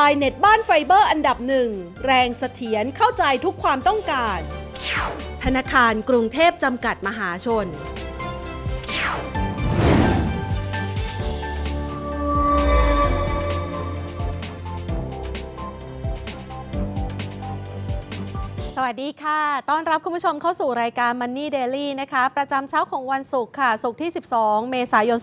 นุนโดยเน็ตบ้านไฟเบอร์อันดับหนึ่ง แรงเสถียรเข้าใจทุกความต้องการ ธนาคารกรุงเทพจำกัดมหาชน วัสดีค่ะ ต้อนรับคุณผู้ชมเข้าสู่รายการ Money Daily นะคะ ประจำเช้าของวันศุกร์ค่ะ ศุกร์ที่ 12 เมษายน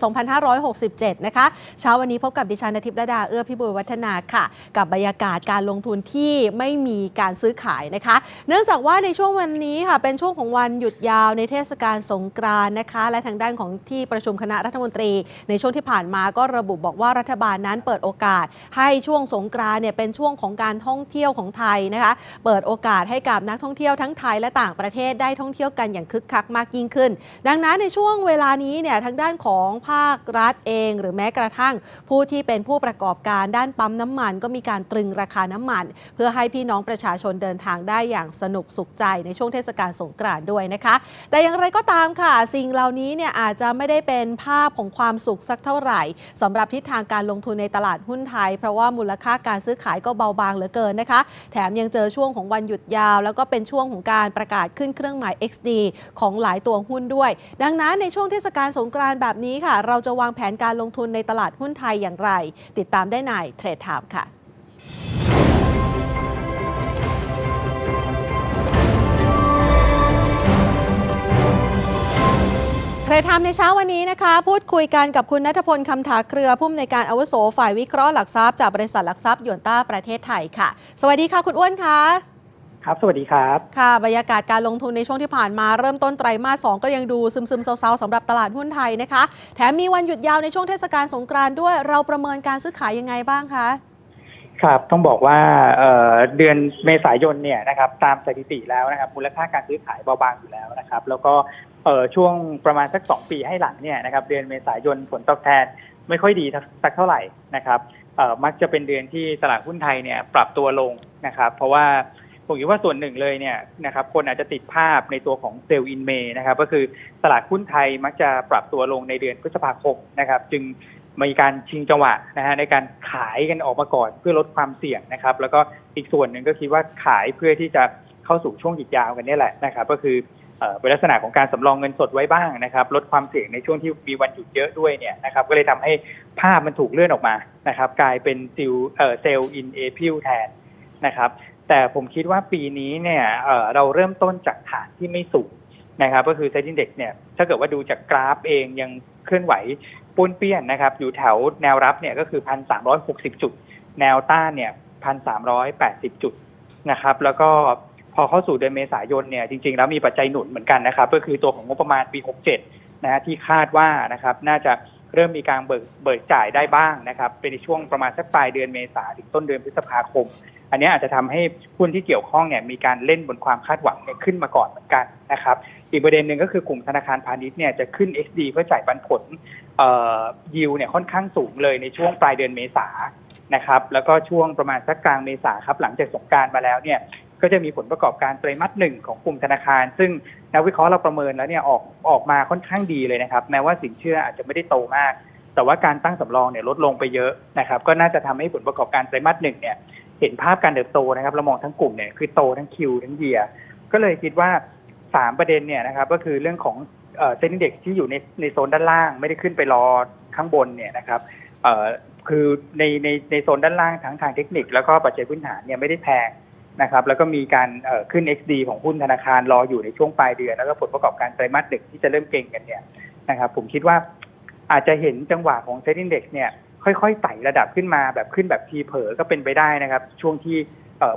2567 นะคะ เช้าวันนี้พบกับดิฉันนทิพย์ระดา เอื้อพิบูลวัฒนาค่ะ กับบรรยากาศการลงทุนที่ไม่มีการซื้อขายนะคะ เนื่องจากว่าในช่วงวันนี้ค่ะ เป็นช่วงของวันหยุดยาวในเทศกาลสงกรานต์นะคะ และทางด้านของที่ประชุมคณะรัฐมนตรี ในช่วงที่ผ่านมาก็ระบุบอกว่ารัฐบาลนั้นเปิดโอกาส ให้ช่วงสงกรานต์เนี่ยเป็นช่วงของการท่องเที่ยวของไทยนะคะ เปิดโอกาสให้กับนักท่องเที่ยวทั้งไทยและต่างประเทศได้ท่องเที่ยวกันอย่างคึกคักมากยิ่งขึ้น ดังนั้นในช่วงเวลานี้เนี่ยทางด้านของภาครัฐเอง หรือแม้กระทั่งผู้ที่เป็นผู้ประกอบการด้านปั๊มน้ำมัน ก็มีการตรึงราคาน้ำมัน เพื่อให้พี่น้องประชาชนเดินทางได้อย่างสนุกสุขใจในช่วงเทศกาลสงกรานต์ด้วยนะคะ แต่อย่างไรก็ตามค่ะ สิ่งเหล่านี้เนี่ยอาจจะไม่ได้เป็นภาพของความสุขสักเท่าไหร่สำหรับทิศทางการลงทุนในตลาดหุ้นไทย เพราะว่ามูลค่าการซื้อขายก็เบาบางเหลือเกินนะคะ แถมยังเจอช่วงของวันหยุดยาวแล้วก็เป็นช่วงของการประกาศขึ้นเครื่องหมาย XD ของหลายตัวหุ้นด้วย ดังนั้นในช่วงเทศกาลสงกรานต์แบบนี้ค่ะ เราจะวางแผนการลงทุนในตลาดหุ้นไทยอย่างไร ติดตามได้ในเทรดไทม์ค่ะเทรดไทม์ในเช้าวันนี้นะคะ พูดคุยกันกับคุณนัทพลคำถาเครือผู้อำนวยการอาวุโสฝ่ายวิเคราะห์หลักทรัพย์จากบริษัทหลักทรัพย์ยวนต้าประเทศไทยค่ะ สวัสดีค่ะคุณอ้วนค่ะ ครับ สวัสดีครับ ค่ะ บรรยากาศการลงทุนในช่วงที่ผ่านมาเริ่มต้นไตรมาส 2 ก็ยังดูซึมๆเซาๆสำหรับตลาดหุ้นไทยนะคะ แถมมีวันหยุดยาวในช่วงเทศกาลสงกรานต์ด้วย เราประเมินการซื้อขายยังไงบ้างคะ ครับ ต้องบอกว่าเอ่อเดือนเมษายนเนี่ยนะครับตามสถิติแล้วนะครับมูลค่าการซื้อขายเบาบางอยู่แล้วนะครับ แล้วก็เอ่อช่วงประมาณสักสองปีให้หลังเนี่ยนะครับเดือนเมษายนผลตอบแทนไม่ค่อยดีสักเท่าไหร่นะครับเอ่อมักจะเป็นเดือนที่ตลาดหุ้นไทยเนี่ยปรับตัวลงนะครับ เพราะว่า ผมคิดว่าส่วนหนึ่งเลยเนี่ยนะครับคนอาจจะติดภาพในตัวของเซลล์อินเมย์นะครับก็คือตลาดหุ้นไทยมักจะปรับตัวลงในเดือนพฤษภาคมนะครับจึงมีการชิงจังหวะนะฮะในการขายกันออกมาก่อนเพื่อลดความเสี่ยงนะครับ แล้วก็อีกส่วนหนึ่งก็คิดว่าขายเพื่อที่จะเข้าสู่ช่วงหยุดยาวกันนี่แหละนะครับ ก็คือเอ่อเป็นลักษณะของการสำรองเงินสดไว้บ้างนะครับ ลดความเสี่ยงในช่วงที่มีวันหยุดเยอะด้วยเนี่ยนะครับ ก็เลยทำให้ภาพมันถูกเลื่อนออกมานะครับ กลายเป็นซิลเซลล์อินเอพิวแทนนะครับ แต่ผมคิดว่าปีนี้เนี่ยเเราเริ่มต้นจากฐานที่ไม่สูงนะครับ ก็คือเซ็นดิ้งเด็กเนี่ยถ้าเกิดว่าดูจากกราฟเองยังเคลื่อนไหวปุ้นเปี้ยนนะครับ อยู่แถวแนวรับเนี่ยก็คือพันสามร้อยหกสิบจุด แนวต้านเนี่ยพันสามร้อยแปดสิบจุดนะครับ แล้วก็พอเข้าสู่เดือนเมษายนเนี่ยจริง ๆ แล้วมีปัจจัยหนุนเหมือนกันนะครับ ก็คือตัวของงบประมาณปี67นะฮะที่คาดว่านะครับน่าจะเริ่มมีการเบิกเบิกจ่ายได้บ้างนะครับ เป็นในช่วงประมาณสักปลายเดือนเมษาถึงต้นเดือนพฤษภาคม อันนี้อาจจะทำให้หุ้นที่เกี่ยวข้องเนี่ยมีการเล่นบนความคาดหวังเนี่ยขึ้นมาก่อนเหมือนกันนะครับ อีกประเด็นหนึ่งก็คือกลุ่มธนาคารพาณิชย์เนี่ยจะขึ้น XD เพื่อจ่ายปันผลเอ่อยิวเนี่ยค่อนข้างสูงเลยในช่วงปลายเดือนเมษานะครับ แล้วก็ช่วงประมาณสักกลางเมษาครับหลังจากสงการมาแล้วเนี่ยก็จะมีผลประกอบการไตรมาสหนึ่งของกลุ่มธนาคาร ซึ่งนักวิเคราะห์เราประเมินแล้วเนี่ยออกออกมาค่อนข้างดีเลยนะครับ แม้ว่าสินเชื่ออาจจะไม่ได้โตมาก แต่ว่าการตั้งสำรองเนี่ยลดลงไปเยอะนะครับ ก็น่าจะทำให้ผลประกอบการไตรมาสหนึ่งเนี่ย เห็นภาพการเติบโตนะครับ เรามองทั้งกลุ่มเนี่ยคือโตทั้งคิวทั้งเยียก็เลยคิดว่าสามประเด็นเนี่ยนะครับ ก็คือเรื่องของเซ็นดิ้งเด็กที่อยู่ในในโซนด้านล่าง ไม่ได้ขึ้นไปรอข้างบนเนี่ยนะครับคือในในในโซนด้านล่างทั้งทางเทคนิค แล้วก็ปัจจัยพื้นฐานเนี่ยไม่ได้แพงนะครับ แล้วก็มีการขึ้น XD ของหุ้นธนาคารรออยู่ในช่วงปลายเดือน แล้วก็ผลประกอบการไตรมาสหนึ่งที่จะเริ่มเก่งกันเนี่ยนะครับ ผมคิดว่าอาจจะเห็นจังหวะของเซ็นดิ้งเด็กเนี่ย ค่อยๆไต่ระดับขึ้นมาแบบขึ้นแบบทีเผลอก็เป็นไปได้นะครับ ช่วงที่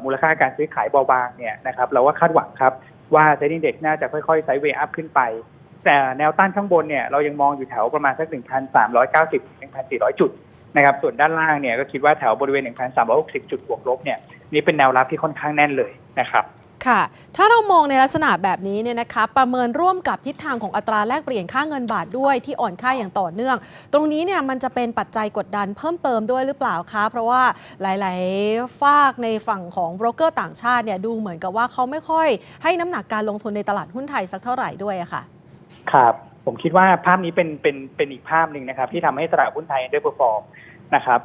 มูลค่าการซื้อขายเบาบางเนี่ยนะครับเราว่าคาดหวังครับว่าเซ็นดิ้งเด็กน่าจะค่อยๆไซด์เวย์อัพขึ้นไป แต่แนวต้านข้างบนเนี่ยเรายังมองอยู่แถวประมาณสัก 1,390ถึง1,400 จุดนะครับส่วนด้านล่างเนี่ยก็คิดว่าแถวบริเวณ 1,360 จุดบวกลบเนี่ยนี่เป็นแนวรับที่ค่อนข้างแน่นเลยนะครับ ค่ะ ถ้าเรามองในลักษณะแบบนี้เนี่ยนะคะประเมินร่วมกับทิศทางของอัตราแลกเปลี่ยนค่าเงินบาทด้วยที่อ่อนค่าอย่างต่อเนื่อง ตรงนี้เนี่ยมันจะเป็นปัจจัยกดดันเพิ่มเติมด้วยหรือเปล่าคะเพราะว่าหลาย ๆ ฝากในฝั่งของโบรกเกอร์ต่างชาติเนี่ยดูเหมือนกับว่าเขาไม่ค่อย ให้น้ำหนักการลงทุนในตลาดหุ้นไทยสักเท่าไหร่ด้วยอะค่ะครับผมคิดว่าภาพนี้เป็นเป็นเป็นอีกภาพหนึ่งนะครับ ที่ทำให้ตลาดหุ้นไทยได้เปอร์ฟอร์มนะครับ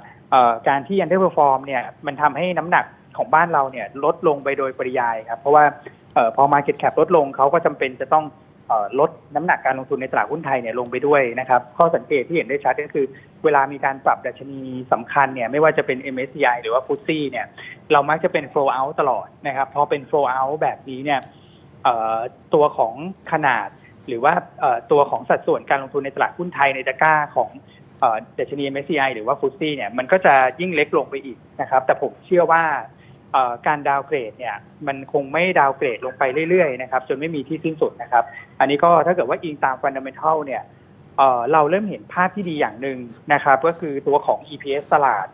การที่ underperform เนี่ยมันทำให้น้ำหนัก ของบ้านเราเนี่ยลดลงไปโดยปริยายครับ เพราะว่าออพอ market cap ลดลงเขาก็จำเป็นจะต้องออลดน้ำหนักการลงทุนในตลาดหุ้นไทยเนี่ยลงไปด้วยนะครับ ข้อสังเกตที่เห็นได้ชัดก็คือ เวลามีการปรับดัชนีสำคัญเนี่ยไม่ว่าจะเป็น MSCI หรือว่า f t s e เนี่ยเรามักจะเป็น flow out ตลอดนะครับพอเป็น flow out แบบนี้เนี่ยตัวของขนาดหรือว่าตัวของสัดส่วนการลงทุนในตลาดหุ้นไทยในตะกร้าของเดัชนี MSCI หรือว่า f t s e เนี่ยมันก็จะยิ่งเล็กลงไปอีกนะครับ แต่ผมเชื่อว่า การดาวเกรดเนี่ยมันคงไม่ดาวเกรดลงไปเรื่อยๆนะครับจนไม่มีที่สิ้นสุดนะครับ อันนี้ก็ถ้าเกิดว่าอิงตามฟันดัมเทัลเนี่ยเเราเริ่มเห็นภาพที่ดีอย่างหนึ่งนะครับ ก็คือตัวของ EPS ตลาด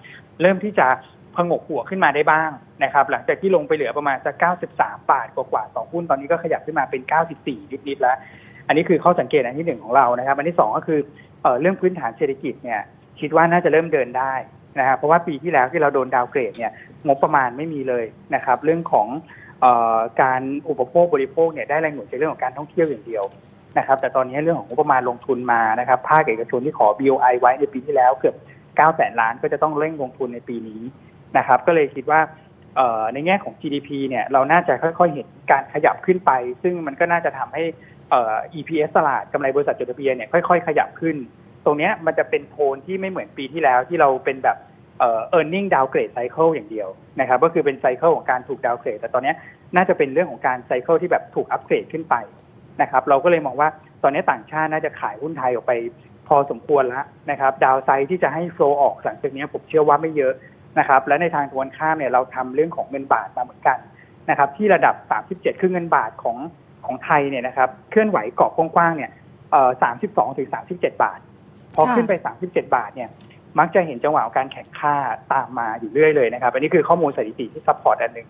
เริ่มที่จะพงกหัวขึ้นมาได้บ้างนะครับ หลังจากที่ลงไปเหลือประมาณสัก 93 บาทกว่าๆต่อหุ้นตอนนี้ก็ขยับขึ้นมาเป็น 94 นิดๆแล้ว อันนี้คือข้อสังเกตอันที่หนึ่งของเรานะครับ อันที่สองก็คือเออเรื่องพื้นฐานเศรษฐกิจเนี่ยคิดว่าน่าจะเริ่มเดินได้นะครับเพราะว่าปีที่แล้วที่เราโดนดาวเกรดเนี่ย งบประมาณไม่มีเลยนะครับ เรื่องของออการอุปโภคบริโภคเนี่ยได้แรงหนุนจากเรื่องของการท่องเที่ยวอย่างเดียวนะครับ แต่ตอนนี้เรื่องของงบประมาณลงทุนมานะครับภาคเอกชนที่ขอ BOI ไว้ในปีที่แล้วเกือบ9แสนล้านก็จะต้องเร่งลงทุนในปีนี้นะครับ ก็เลยคิดว่าในแง่ของ GDP เนี่ยเราน่าจะค่อยๆเห็นการขยับขึ้นไป ซึ่งมันก็น่าจะทำให้ EPS ตลาดกำไรบริษัทจดทะเบียนเนี่ยค่อยๆ ขยับขึ้น ตรงเนี้ยมันจะเป็นโทนที่ไม่เหมือนปีที่แล้วที่เราเป็นแบบ เอ่อ earning downgrade cycle อย่างเดียวนะครับก็คือเป็นไซเคิลของการถูก downgrade แต่ตอนนี้น่าจะเป็นเรื่องของการไซเคิลที่แบบถูกอัปเกรดขึ้นไปนะครับเราก็เลยมองว่าตอนนี้ต่างชาติน่าจะขายหุ้นไทยออกไปพอสมควรแล้วนะครับดาวไซที่จะให้โฟลออกหลังจากนี้ผมเชื่อว่าไม่เยอะนะครับและในทางตรงกันข้ามเนี่ยเราทำเรื่องของเงินบาทมาเหมือนกันนะครับที่ระดับ 37 คือเงินบาทของของไทยเนี่ยนะครับเคลื่อนไหวกรอบกว้างๆเนี่ยเอ่อ32ถึง37บาท พอขึ้นไป37บาทเนี่ย มักจะเห็นจังหวะของการแข่งค่าตามมาอยู่เรื่อยเลยนะครับ อันนี้คือข้อมูลสถิติที่ซัพพอร์ตอันหนึ่ง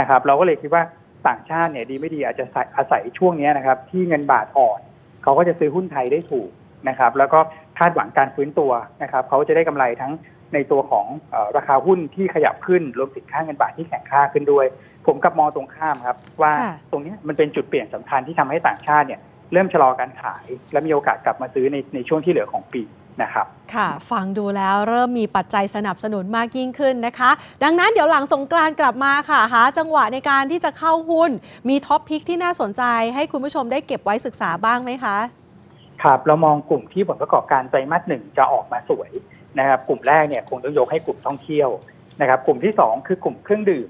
นะครับ เราก็เลยคิดว่าต่างชาติเนี่ยดีไม่ดีอาจจะอาศัยช่วงนี้นะครับ ที่เงินบาทอ่อนเขาก็จะซื้อหุ้นไทยได้ถูกนะครับ แล้วก็คาดหวังการฟื้นตัวนะครับเขาจะได้กำไรทั้งในตัวของอราคาหุ้นที่ขยับขึ้นรวมถึงค่าเงินบาทที่แข็งค่าขึ้นด้วย ผมกับมองตรงข้ามครับ ว่าตรงนี้มันเป็นจุดเปลี่ยนสำคัญที่ทำให้ต่างชาติเนี่ยเริ่มชะลอการขาย และมีโอกาสกลับมาซื้อในในช่วงที่เหลือของปี นะครับค่ะ ฟังดูแล้วเริ่มมีปัจจัยสนับสนุนมากยิ่งขึ้นนะคะ ดังนั้นเดี๋ยวหลังสงกรานต์กลับมาค่ะหาจังหวะในการที่จะเข้าหุ้น มีท็อปพิกที่น่าสนใจ ให้คุณผู้ชมได้เก็บไว้ศึกษาบ้างไหมคะ ครับ เรามองกลุ่มที่ผลประกอบการไตรมาสหนึ่งจะออกมาสวยนะครับ กลุ่มแรกเนี่ยคงต้องยกให้กลุ่มท่องเที่ยวนะครับ กลุ่มที่สองคือกลุ่มเครื่องดื่ม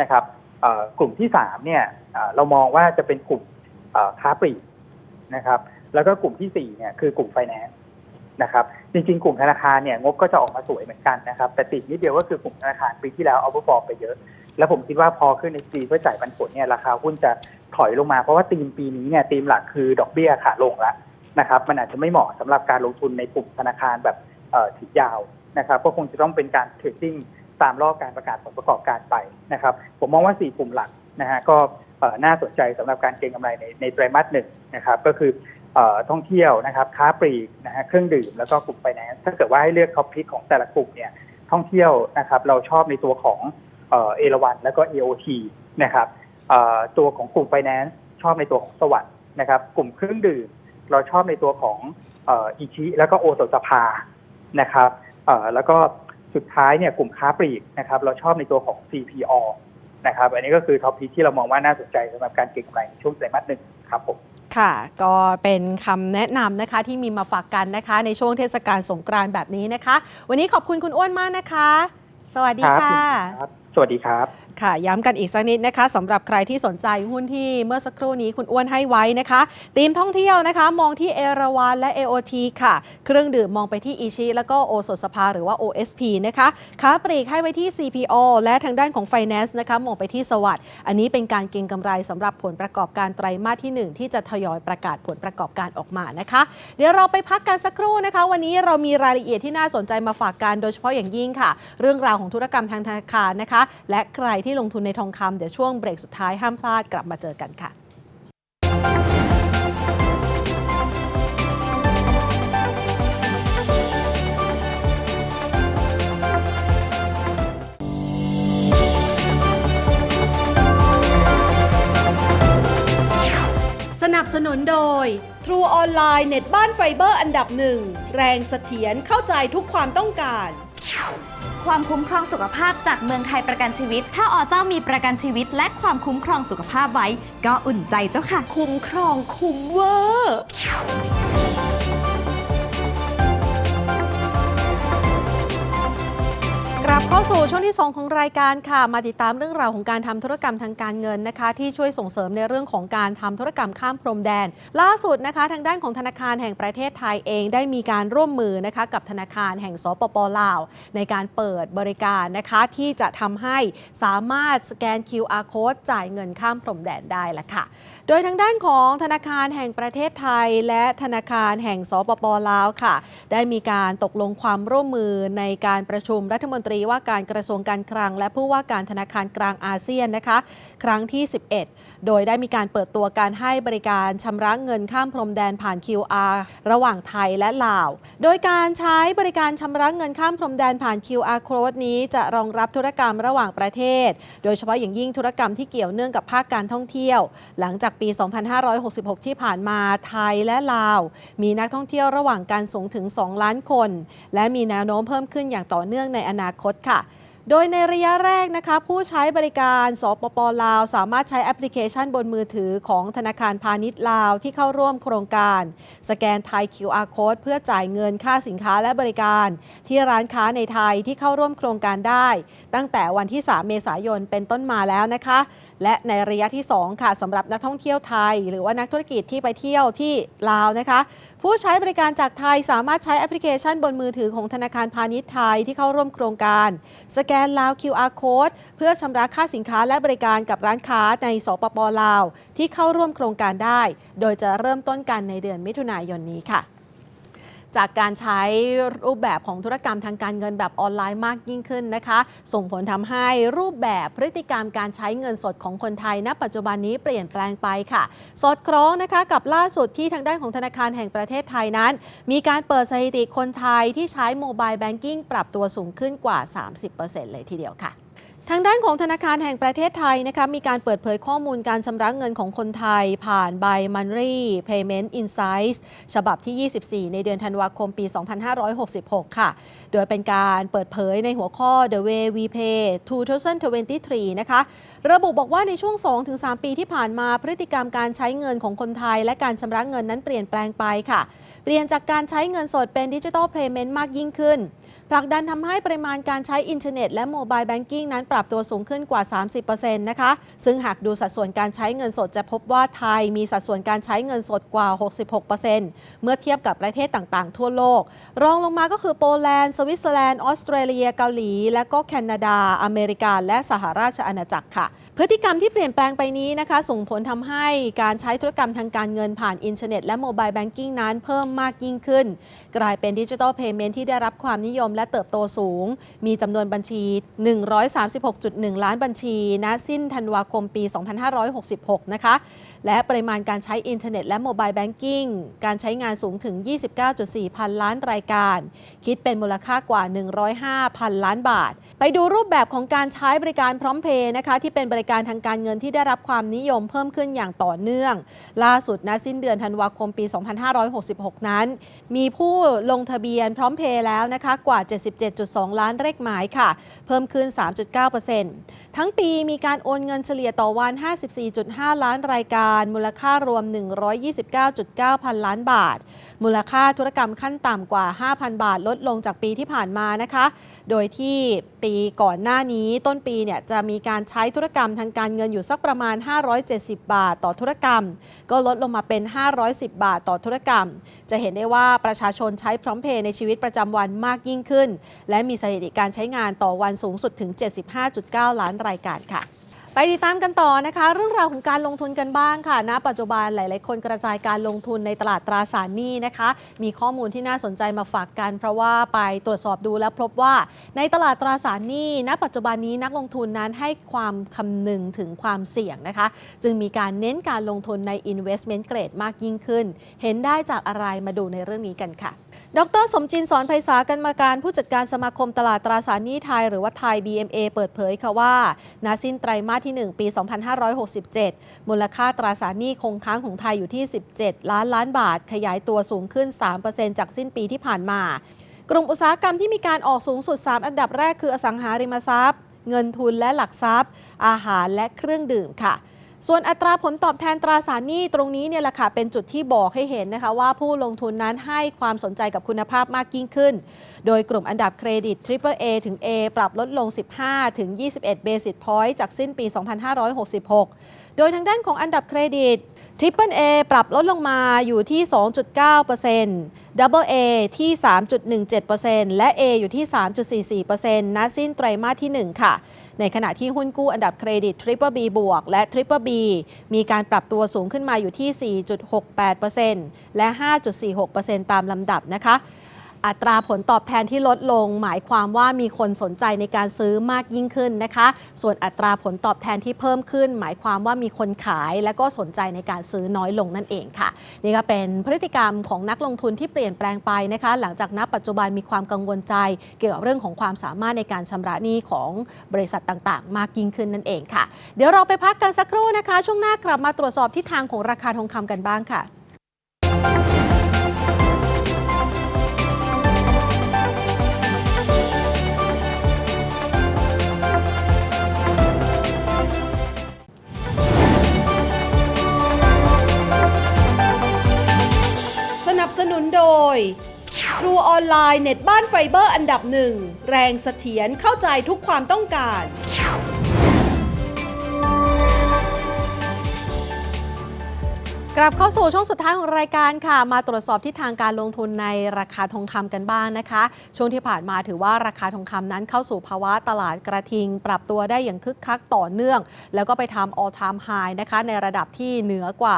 นะครับเอ่อกลุ่มที่สามเนี่ยเอ่อเรามองว่าจะเป็นกลุ่มเอ่อค้าปลีกนะครับ แล้วก็กลุ่มที่สี่เนี่ยคือกลุ่มไฟแนนซ์ นะครับ จริงๆ กลุ่มธนาคารเนี่ยงบก็จะออกมาสวยเหมือนกันนะครับ แต่ติดนิดเดียวก็คือกลุ่มธนาคารปีที่แล้วเอาฟอร์ไปเยอะ แล้วผมคิดว่าพอขึ้นในปีเพื่อจ่ายปันผลเนี่ยราคาหุ้นจะถอยลงมาเพราะว่าธีมปีนี้เนี่ยธีมหลักคือดอกเบี้ยขาลงแล้วนะครับมันอาจจะไม่เหมาะสำหรับการลงทุนในกลุ่มธนาคารแบบเอ่อถือยาวนะครับก็คงจะต้องเป็นการเทรดดิ้งตามรอบการประกาศผลประกอบการไปนะครับ ผมมองว่า 4 กลุ่มหลักนะฮะก็น่าสนใจสำหรับการเก็งกำไรในในไตรมาสหนึ่งนะครับ ก็คือ ท่องเที่ยวนะครับค้าปลีกนะฮะเครื่องดื่มแล้วก็กลุ่มไฟแนนซ์ถ้าเกิดว่าให้เลือกท็อปพิกของแต่ละกลุ่มเนี่ยท่องเที่ยวนะครับเราชอบในตัวของเอราวันแล้วก็ AOT นะครับตัวของกลุ่มไฟแนนซ์ชอบในตัวของสวัสด์นะครับกลุ่มเครื่องดื่มเราชอบในตัวของอิชิแล้วก็โอสถสภานะครับแล้วก็สุดท้ายเนี่ยกลุ่มค้าปลีกนะครับเราชอบในตัวของ CPO นะครับอันนี้ก็คือท็อปพิที่เรามองว่าน่าสนใจสำหรับการเก็งกำไรในช่วงไตรมาสหนึ่งครับผม ค่ะ ก็เป็นคำแนะนำนะคะที่มีมาฝากกันนะคะ ในช่วงเทศกาลสงกรานต์แบบนี้นะคะ วันนี้ขอบคุณคุณอ้วนมากนะคะ สวัสดีค่ะครับสวัสดีครับ ค่ะ ย้ำกันอีกสักนิดนะคะสำหรับใครที่สนใจหุ้นที่เมื่อสักครู่นี้คุณอ้วนให้ไว้นะคะธีมท่องเที่ยวนะคะ มองที่เอราวันและ AOT ค่ะ เครื่องดื่มมองไปที่อีชิแล้วก็โอสถสภาหรือว่า OSP นะคะค้าปลีกให้ไว้ที่ CPO และทางด้านของ Finance นะคะมองไปที่สวัสด์อันนี้เป็นการเก็งกำไรสำหรับผลประกอบการไตรมาสที่ 1 ที่จะทยอยประกาศผลประกอบการออกมานะคะ เดี๋ยวเราไปพักกันสักครู่นะคะ วันนี้เรามีรายละเอียดที่น่าสนใจมาฝากกันโดยเฉพาะอย่างยิ่งค่ะ เรื่องราวของธุรกรรมทางธนาคารนะคะ และใครที่ลงทุนในทองคำเดี๋ยวช่วงเบรกสุดท้ายห้ามพลาดกลับมาเจอกันค่ะสนับสนุนโดย True Online เน็ตบ้านไฟเบอร์อันดับหนึ่ง แรงเสถียรเข้าใจทุกความต้องการ ความคุ้มครองสุขภาพจากเมืองไทยประกันชีวิต ถ้าอเจ้ามีประกันชีวิต และความคุ้มครองสุขภาพไว้ ก็อุ่นใจเจ้าค่ะ คุ้มครองคุ้มเวอร์ กลับเข้าสู่ช่วงที่ 2 ของรายการค่ะ มาติดตามเรื่องราวของการทำธุรกรรมทางการเงินนะคะ ที่ช่วยส่งเสริมในเรื่องของการทำธุรกรรมข้ามพรมแดน ล่าสุดนะคะ ทางด้านของธนาคารแห่งประเทศไทยเองได้มีการร่วมมือนะคะกับธนาคารแห่งสปปลาว ในการเปิดบริการนะคะที่จะทำให้สามารถสแกน QR code จ่ายเงินข้ามพรมแดนได้ละค่ะ โดยทางด้านของธนาคารแห่งประเทศไทย และธนาคารแห่งสปปลาวค่ะ ได้มีการตกลงความร่วมมือในการประชุมรัฐมนตรีว่าการกระทรวงการคลัง และผู้ว่าการธนาคารกลางอาเซียนนะคะ ครั้งที่ 11 โดยได้มีการเปิดตัวการให้บริการชำระเงินข้ามพรมแดนผ่าน QR ระหว่างไทยและลาว โดยการใช้บริการชำระเงินข้ามพรมแดนผ่าน QR code นี้จะรองรับธุรกรรมระหว่างประเทศ โดยเฉพาะอย่างยิ่งธุรกรรมที่เกี่ยวเนื่องกับภาคการท่องเที่ยว หลังจากปี 2566 ที่ผ่านมาไทยและลาว มีนักท่องเที่ยวระหว่างการสูงถึง 2 ล้านคน และมีแนวโน้มเพิ่มขึ้นอย่างต่อเนื่องในอนาคตค่ะ โดยในระยะแรกนะคะ ผู้ใช้บริการสปปลาว สามารถใช้แอปพลิเคชันบนมือถือของธนาคารพาณิชย์ลาวที่เข้าร่วมโครงการ สแกนไทย QR code เพื่อจ่ายเงินค่าสินค้าและบริการ ที่ร้านค้าในไทยที่เข้าร่วมโครงการได้ ตั้งแต่วันที่ 3 เมษายนเป็นต้นมาแล้วนะคะ และในระยะที่ 2 ค่ะสำหรับนักท่องเที่ยวไทย หรือว่านักธุรกิจที่ไปเที่ยวที่ลาวนะคะ ผู้ใช้บริการจากไทยสามารถใช้แอปพลิเคชันบนมือถือของธนาคารพาณิชย์ไทยที่เข้าร่วมโครงการ สแกนลาว QR code เพื่อชำระค่าสินค้าและบริการกับร้านค้าในสปปลาว ที่เข้าร่วมโครงการได้ โดยจะเริ่มต้นกันในเดือนมิถุนายนนี้ค่ะ จากการใช้รูปแบบของธุรกรรมทางการเงินแบบออนไลน์มากยิ่งขึ้นนะคะ ส่งผลทำให้รูปแบบพฤติกรรมการใช้เงินสดของคนไทยณปัจจุบันนี้เปลี่ยนแปลงไปค่ะ สอดคล้องนะคะกับล่าสุดที่ทางด้านของธนาคารแห่งประเทศไทยนั้น มีการเปิดสถิติคนไทยที่ใช้โมบายแบงกิ้งปรับตัวสูงขึ้นกว่า 30%เลยทีเดียวค่ะ ทางด้านของธนาคารแห่งประเทศไทยนะคะมีการเปิดเผยข้อมูลการชำระเงินของคนไทย ผ่านใบ Money Payment Insights ฉบับที่ 24 ในเดือนธันวาคมปี 2566 ค่ะ โดยเป็นการเปิดเผยในหัวข้อ The Way We Pay 2023 นะคะ ระบุบอกว่าในช่วง 2-3 ปีที่ผ่านมาพฤติกรรมการใช้เงินของคนไทย และการชำระเงินนั้นเปลี่ยนแปลงไปค่ะ เปลี่ยนจากการใช้เงินสดเป็นดิจิทัลเพย์เมนต์มากยิ่งขึ้นผลักดันทำให้ปริมาณการใช้อินเทอร์เน็ตและโมบายแบงกิ้งนั้นปรับตัวสูงขึ้นกว่า 30%นะคะ ซึ่งหากดูสัดส่วนการใช้เงินสดจะพบว่าไทยมีสัดส่วนการใช้เงินสดกว่า 66%เมื่อเทียบกับประเทศต่างๆ ทั่วโลก รองลงมาก็คือโปแลนด์ สวิตเซอร์แลนด์ ออสเตรเลีย เกาหลี และก็แคนาดา อเมริกา และสหราชอาณาจักรค่ะ พฤติกรรมที่เปลี่ยนแปลงไปนี้นะคะ ส่งผลทำให้การใช้ธุรกรรมทางการเงินผ่านอินเทอร์เน็ตและโมบายแบงกิ้งนั้นเพิ่มมากยิ่งขึ้น กลายเป็นดิจิทัลเพย์เมนที่ได้รับความนิยมและเติบโตสูง มีจำนวนบัญชี 136.1 ล้านบัญชีณสิ้นธันวาคมปี 2566 นะคะ และปริมาณการใช้อินเทอร์เน็ตและโมบายแบงกิ้งการใช้งานสูงถึง 29.4 พันล้านรายการ คิดเป็นมูลค่ากว่า 105 พันล้านบาท ไปดูรูปแบบของการใช้บริการพร้อมเพย์นะคะที่เป็นบริการทางการเงินที่ได้รับความนิยมเพิ่มขึ้นอย่างต่อเนื่อง ล่าสุดณสิ้นเดือนธันวาคมปี 2566 นั้น มีผู้ลงทะเบียนพร้อมเพย์แล้วนะคะกว่า 77.2 ล้านเลขหมายค่ะ เพิ่มขึ้น 3.9%ทั้งปีมีการโอนเงินเฉลี่ยต่อวัน 54.5 ล้านรายการ มูลค่ารวม 129.9 พันล้านบาท มูลค่าธุรกรรมขั้นต่ำกว่า 5,000 บาทลดลงจากปีที่ผ่านมานะคะ โดยที่ปีก่อนหน้านี้ต้นปีเนี่ยจะมีการใช้ธุรกรรมทางการเงินอยู่สักประมาณ 570 บาทต่อธุรกรรม ก็ลดลงมาเป็น 510 บาทต่อธุรกรรม จะเห็นได้ว่าประชาชนใช้พร้อมเพย์ในชีวิตประจำวันมากยิ่งขึ้น และมีสถิติการใช้งานต่อวันสูงสุดถึง 75.9 ล้านรายการค่ะ ไปติดตามกันต่อนะคะ เรื่องราวของการลงทุนกันบ้างค่ะณปัจจุบันหลาย ๆ คนกระจายการลงทุนในตลาดตราสารหนี้นะคะ มีข้อมูลที่น่าสนใจมาฝากกัน เพราะว่าไปตรวจสอบดูแล้วพบว่า ในตลาดตราสารหนี้ณปัจจุบันนี้นักลงทุนนั้นให้ความคำนึงถึงความเสี่ยงนะคะ จึงมีการเน้นการลงทุนใน investment grade มากยิ่งขึ้น เห็นได้จากอะไรมาดูในเรื่องนี้กันค่ะ ดรสมจินสอนไพศาลกรรมาการผู้จัดการสมาคมตลาดตราสารหนี้ไทย หรือว่าไทย BMA เปิดเผยค่ะว่าณสิ้นไตรมาสที่ 1 ปี 2567 มูลค่าตราสารหนี้คงค้างของไทยอยู่ที่ 17 ล้านล้านบาท ขยายตัวสูงขึ้น 3%จากสิ้นปีที่ผ่านมา กลุ่มอุตสาหกรรมที่มีการออกสูงสุด 3 อันดับแรกคืออสังหาริมทรัพย์ เงินทุนและหลักทรัพย์ อาหารและเครื่องดื่มค่ะ ส่วนอัตราผลตอบแทนตราสารหนี้ตรงนี้เนี่ยแหละค่ะเป็นจุดที่บอกให้เห็นนะคะว่าผู้ลงทุนนั้นให้ความสนใจกับคุณภาพมากยิ่งขึ้น โดยกลุ่มอันดับเครดิต Triple A ถึง A ปรับลดลง 15 ถึง 21 Basis Point จากสิ้นปี 2566 โดยทางด้านของอันดับเครดิต Triple A ปรับลดลงมาอยู่ที่ 2.9% Double A ที่ 3.17%และ A อยู่ที่ 3.44%ณสิ้นไตรมาสที่ 1 ค่ะ ในขณะที่หุ้นกู้อันดับเครดิต Triple B บวกและ Triple B มีการปรับตัวสูงขึ้นมาอยู่ที่ 4.68%และ 5.46%ตามลำดับนะคะ อัตราผลตอบแทนที่ลดลง หมายความว่ามีคนสนใจในการซื้อมากยิ่งขึ้นนะคะ ส่วนอัตราผลตอบแทนที่เพิ่มขึ้น หมายความว่ามีคนขายและก็สนใจในการซื้อน้อยลงนั่นเองค่ะ นี่ก็เป็นพฤติกรรมของนักลงทุนที่เปลี่ยนแปลงไปนะคะ หลังจากนับปัจจุบันมีความกังวลใจ เกี่ยวกับเรื่องของความสามารถในการชำระหนี้ของบริษัทต่างๆ มากยิ่งขึ้นนั่นเองค่ะ เดี๋ยวเราไปพักกันสักครู่นะคะ ช่วงหน้ากลับมาตรวจสอบทิศทางของราคาทองคำกันบ้างค่ะ True ออนไลน์เน็ตบ้านไฟเบอร์อันดับหนึ่ง แรงเสถียรเข้าใจทุกความต้องการ กลับเข้าสู่ช่วงสุดท้ายของรายการค่ะ มาตรวจสอบทิศทางการลงทุนในราคาทองคำกันบ้างนะคะ ช่วงที่ผ่านมาถือว่าราคาทองคำนั้นเข้าสู่ภาวะตลาดกระทิง ปรับตัวได้อย่างคึกคักต่อเนื่อง แล้วก็ไปทำ all time high นะคะในระดับที่เหนือกว่า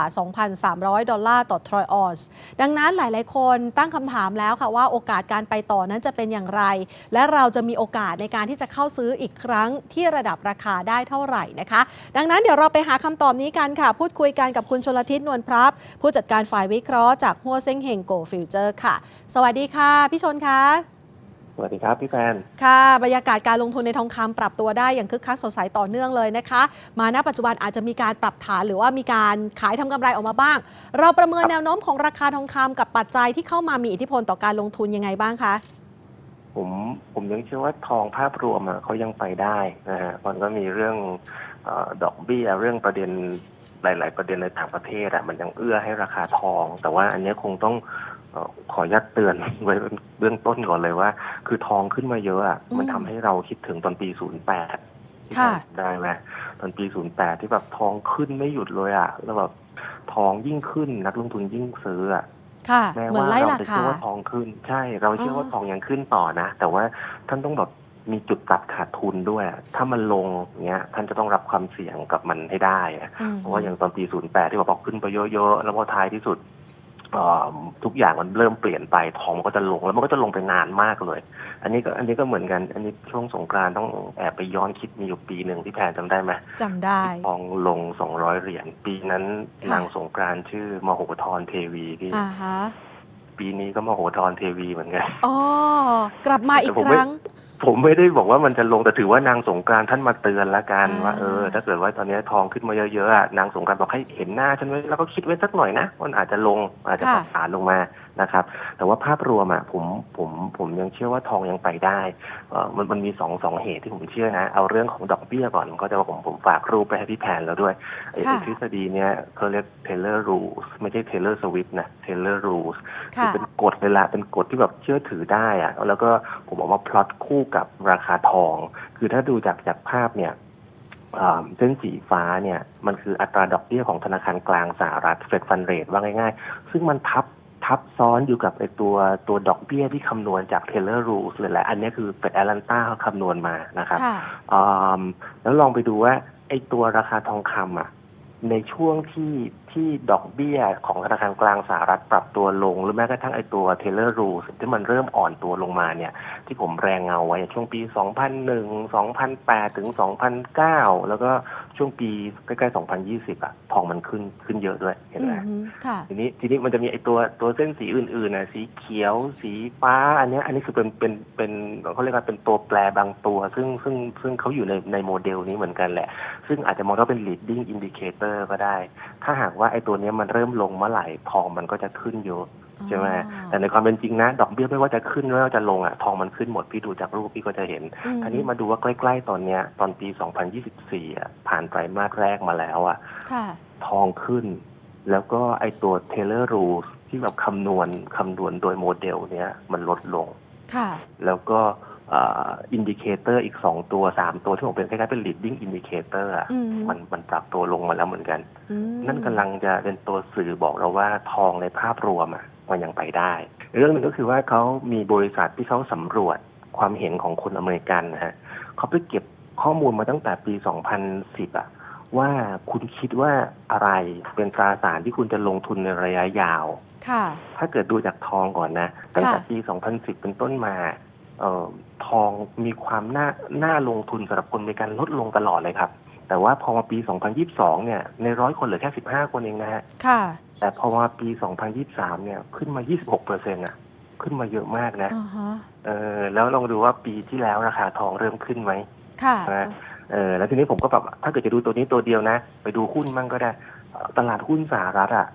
2,300 ดอลลาร์ต่อทรอยออนซ์ดังนั้นหลาย ๆ คนตั้งคำถามแล้วค่ะว่าโอกาสการไปต่อนั้นจะเป็นอย่างไร และเราจะมีโอกาสในการที่จะเข้าซื้ออีกครั้งที่ระดับราคาได้เท่าไหร่นะคะ ดังนั้นเดี๋ยวเราไปหาคำตอบนี้กันค่ะ พูดคุยกันกับคุณชลทิศนวลพรับ ผู้จัดการฝ่ายวิเคราะห์จากหัวเซ้งเฮงโกฟิวเจอร์ค่ะ สวัสดีค่ะ พี่ชนคะสวัสดีครับ พี่แพนค่ะ บรรยากาศการลงทุนในทองคำปรับตัวได้อย่างคึกคักสดใสต่อเนื่องเลยนะคะ มาณปัจจุบันอาจจะมีการปรับฐานหรือว่ามีการขายทำกำไรออกมาบ้าง เราประเมินแนวโน้มของราคาทองคำกับปัจจัยที่เข้ามามีอิทธิพลต่อการลงทุนยังไงบ้างคะผมผมยังเชื่อว่าทองภาพรวมอะเขายังไปได้นะฮะมันก็มีเรื่องเออดอกเบี้ยเรื่องประเด็น หลาย ๆ ประเด็นในต่างประเทศอะมันยังเอื้อให้ราคาทอง แต่ว่าอันเนี้ยคงต้องเอ่อขออนุญาตเตือนไว้เบื้องต้นก่อนเลยว่า คือทองขึ้นมาเยอะอะอืม มันทำให้เราคิดถึงตอนปี 08ค่ะ ได้ไหมตอนปี 08 ที่แบบทองขึ้นไม่หยุดเลยอะแล้วแบบทองยิ่งขึ้นนักลงทุนยิ่งซื้ออะ ค่ะ แม้เหมือนว่าไล่เราราจะคา เชื่อว่าทองขึ้น ใช่ เราเชื่อว่าอ๋อทองยังขึ้นต่อนะ แต่ว่าท่านต้องแบบ มีจุดตัดขาดทุนด้วย ถ้ามันลงเงี้ยท่านจะต้องรับความเสี่ยงกับมันให้ได้อะอืม เพราะว่าอย่างตอนปี08ที่บอกว่าขึ้นไปเยอะๆ แล้วพอท้ายที่สุดเอ่อทุกอย่างมันเริ่มเปลี่ยนไปทองมันก็จะลงแล้วมันก็จะลงไปนานมากเลย อันนี้ก็อันนี้ก็เหมือนกัน อันนี้ช่วงสงกรานต์ต้องแอบไปย้อนคิดมีอยู่ปีหนึ่งที่แพนจำได้ไหม จำได้ ทองลง 200 เหรียญ ปีนั้นค่ะ นางสงกรานต์ชื่อมโหธรเทวีพี่อ่าฮะปีนี้ก็มโหธรเทวีเหมือนกัน อ๋อกลับมาอีกแต่ผมคไม่ รั้ง ผมไม่ได้บอกว่ามันจะลงแต่ถือว่านางสงกรานต์ท่านมาเตือนละกันอ่าว่าเออ ถ้าเกิดว่าตอนนี้ทองขึ้นมาเยอะๆอะนางสงกรานต์บอกให้เห็นหน้าฉันไว้แล้วก็คิดไว้สักหน่อยนะมันอาจจะลงอาจจะปรับฐานลงมา นะครับ แต่ว่าภาพรวมอะผมผมผมยังเชื่อว่าทองยังไปได้เออมันมันมีสองสองเหตุที่ผมเชื่อนะ เอาเรื่องของดอกเบี้ยก่อนก็จะว่าผมผมฝากรูปไปให้พี่แพนแล้วด้วยไอ้ค่ะไอ้ทฤษฎีเนี้ยเขาเรียก Taylor rules ไม่ใช่ Taylor Swift นะ Taylor rules คือค่ะเป็นกฎเลยละเป็นกฎที่แบบเชื่อถือได้อะแล้วก็ผมเอามาพลอตคู่กับราคาทอง คือถ้าดูจากจากภาพเนี่ยอ่าเส้นสีฟ้าเนี่ยมันคืออัตราดอกเบี้ยของธนาคารกลางสหรัฐเฟดฟันเรทว่าง่าย ๆ ซึ่งมันทับ ทับซ้อนอยู่กับไอตัวตัวดอกเบี้ยที่คำนวณจาก Taylor rules เลยแหละ อันนี้คือเฟดแอตแลนตาเขาคำนวณมานะครับค่ะอ่าแล้วลองไปดูว่าไอ้ตัวราคาทองคำอะในช่วงที่ที่ดอกเบี้ยของธนาคารกลางสหรัฐปรับตัวลง หรือแม้กระทั่งไอ้ตัว Taylor rules ที่มันเริ่มอ่อนตัวลงมาเนี่ย ที่ผมแรงเงาไว้ช่วงปี 2001 2008 ถึง 2009 แล้วก็ช่วงปีใกล้ๆ 2020 อะ ทองมันขึ้นขึ้นเยอะด้วยเห็นไหมอืมค่ะทีนี้ทีนี้มันจะมีไอตัวตัวเส้นสีอื่นๆนะสีเขียวสีฟ้า อันเนี้ยอันนี้คือเป็นเป็นเป็นเขาเรียกว่าเป็นตัวแปรบางตัว ซึ่งซึ่งซึ่งเขาอยู่ในในโมเดลนี้เหมือนกันแหละ ซึ่งอาจจะมองว่าเป็น leading indicator ก็ได้ ถ้าหากว่าไอตัวเนี้ยมันเริ่มลงเมื่อไหร่ทองมันก็จะขึ้นเยอะใช่ไหมอ๋อแต่ในความเป็นจริงนะ ดอกเบี้ยไม่ว่าจะขึ้นไม่ว่าจะลงอะทองมันขึ้นหมดพี่ดูจากรูปพี่ก็จะเห็นอืมทีนี้มาดูว่าใกล้ ๆ ตอนเนี้ย ตอนปี 2024อะผ่านไตรมาสแรกมาแล้วอะค่ะทองขึ้น แล้วก็ไอตัว Taylor Rules ที่แบบคำนวณคำนวณโดยโมเดลเนี้ยมันลดลงค่ะแล้วก็ อินดิเคเตอร์อีกสองตัวสามตัวที่ผมเป็นคล้ายๆเป็น leading indicator อะอืม มันมันปรับตัวลงมาแล้วเหมือนกัน อืมนั่นกำลังจะเป็นตัวสื่อบอกเราว่าทองในภาพรวมอะมันยังไปได้ เรื่องหนึ่งก็คือว่าเขามีบริษัทที่เขาสำรวจความเห็นของคนอเมริกันนะฮะเขาไปเก็บข้อมูลมาตั้งแต่ปี 2010อะว่าคุณคิดว่าอะไรเป็นตราสารที่คุณจะลงทุนในระยะยาว ค่ะ ถ้าเกิดดูจากทองก่อนนะ ตั้งแต่ค่ะ ปี 2010 เป็นต้นมาเอ่อทองมีความน่าน่าลงทุนสำหรับคนอเมริกันลดลงตลอดเลยครับ แต่ว่าพอมาปี 2022 เนี่ย ในร้อยคนเหลือแค่ 15 คนเองนะฮะ ค่ะ แต่พอมาปี 2023 เนี่ย ขึ้นมา 26เปอร์เซ็นต์อะ ขึ้นมาเยอะมากนะ อ่าฮะ เออแล้วลองดูว่าปีที่แล้วราคาทองเริ่มขึ้นไหม ค่ะ นะเออแล้วทีนี้ผมก็แบบถ้าเกิดจะดูตัวนี้ตัวเดียวนะ ไปดูหุ้นมั่งก็ได้เอ่อตลาดหุ้นสหรัฐอะ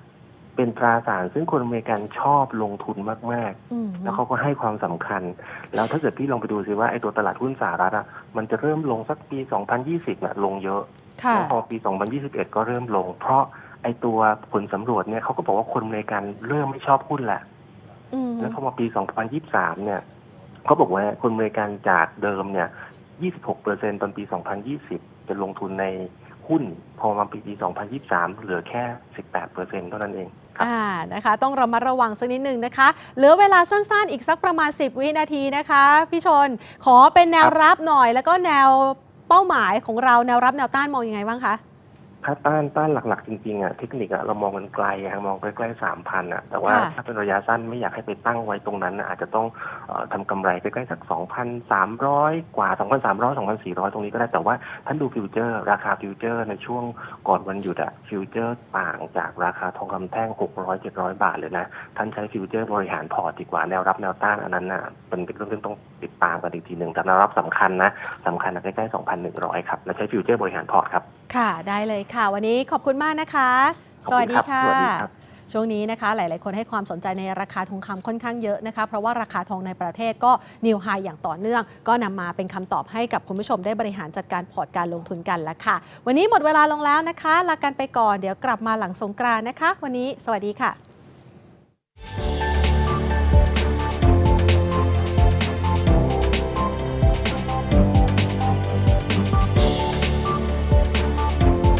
เป็นตราสารซึ่งคนอเมริกันชอบลงทุนมากๆอืมแล้วเขาก็ให้ความสำคัญ แล้วถ้าเกิดพี่ลองไปดูซิว่าไอ้ตัวตลาดหุ้นสหรัฐอะมันจะเริ่มลงสักปี 2020น่ะลงเยอะค่ะแล้วพอปี 2021 ก็เริ่มลง เพราะไอ้ตัวผลสำรวจเนี่ยเขาก็บอกว่าคนอเมริกันเริ่มไม่ชอบหุ้นแหละอืมแล้วพอมาปี 2023 เนี่ยเขาบอกว่าคนอเมริกันจากเดิมเนี่ย 26เปอร์เซ็นตอนปี 2020 จะลงทุนในหุ้น พอมาปี 2023 เหลือแค่ 18เปอร์เซ็นเท่านั้นเองครับ อ่านะคะ ต้องระมัดระวังสักนิดหนึ่งนะคะ เหลือเวลาสั้นๆ อีกสักประมาณ 10 วินาทีนะคะ พี่ชน ขอเป็นแนวรับหน่อย แล้วก็แนวเป้าหมายของเราแนวรับแนวต้านมองยังไงบ้างคะ ถ้าต้านต้านหลักๆ จริงๆอะเทคนิคอะเรามองกันไกลอะมองใกล้ๆสามพันอะแต่ว่าค่ะถ้าเป็นระยะสั้นไม่อยากให้ไปตั้งไว้ตรงนั้นอะอาจจะต้องเอ่อทำกำไรใกล้ๆสักสองพันสามร้อยกว่าสองพันสามร้อยสองพันสี่ร้อยตรงนี้ก็ได้แต่ว่าท่านดูฟิวเจอร์ ราคาฟิวเจอร์ในช่วงก่อนวันหยุดอะฟิวเจอร์ต่างจากราคาทองคำแท่งหกร้อยเจ็ดร้อยบาทเลยนะ ท่านใช้ฟิวเจอร์บริหารพอร์ตดีกว่าแนวรับแนวต้านอันนั้นน่ะเป็นเป็นเรื่องที่ต้องติดตามกันอีกทีหนึ่งแต่แนวรับสำคัญนะสำคัญนะใกล้ๆ2,100ครับและใช้ฟิวเจอร์บริหารพอร์ตครับ ค่ะ ได้เลยค่ะ วันนี้ขอบคุณมากนะคะขอบสวัสณดีรับค่ะ สวัสดีครับ ช่วงนี้นะคะ หลาย ๆ คนให้ความสนใจในราคาทองคำค่อนข้างเยอะนะคะ เพราะว่าราคาทองในประเทศก็นิวไฮอย่างต่อเนื่อง ก็นำมาเป็นคำตอบให้กับคุณผู้ชมได้บริหารจัดการพอร์ตการลงทุนกันแล้วค่ะ วันนี้หมดเวลาลงแล้วนะคะ ลากันไปก่อน เดี๋ยวกลับมาหลังสงกรานต์นะคะ วันนี้สวัสดีค่ะ